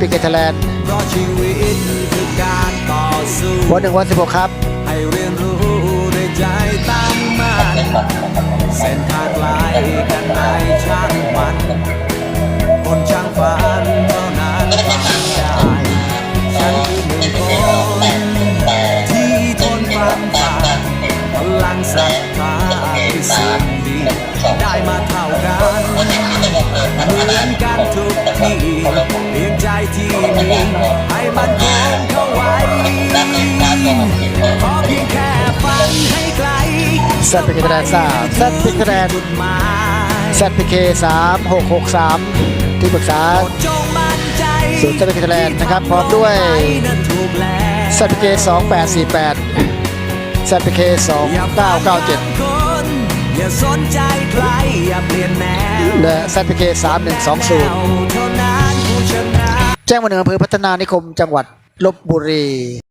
ปีกเกอร์ไทยแลนด์เพราะชีวิตคือการต่อสู้วันหนึ่งวันสิบหกครับให้เรียนรู้ด้วยใจตั้งมั่นเส้นทางไกลกันในช่างมันคนช่างฝันเท่านั้นทำได้ฉันคือหนึ่งคนที่ทนฟังฝ่าพลังศรัทธาคือสิ่งดีได้มาเท่ากันเหมือนกันทุกที่เพียงใจ ที่มีให้มันคงเข้าไว้ขอเพียงแค่ฝันให้ไกลสัตว์ปีกเกอร์ไทยแลนด์ทราบสัตว์ปีกเกอร์ไทยแลนด์จุดหมายสัตว์ปีเคสามหกหกสามที่ปรึกษาจงมั่นใจศูนย์สัตว์ปีกเกอร์ไทยแลนด์นะครับ พร้อมด้วยนั้นถูกแล้วสัตว์ปีเคสองแปดสี่แปดสัตว์ปีเคสองอย่าเก้าเก้าเจ็ดคนอย่าสนใจใครอย่าเปลี่ยนแนวและสัตว์ปีเคสามหนึ่งสองศูนย์ แจ้งวันหนึ่งอำเภอพัฒนานิคมจังหวัดลบบุรี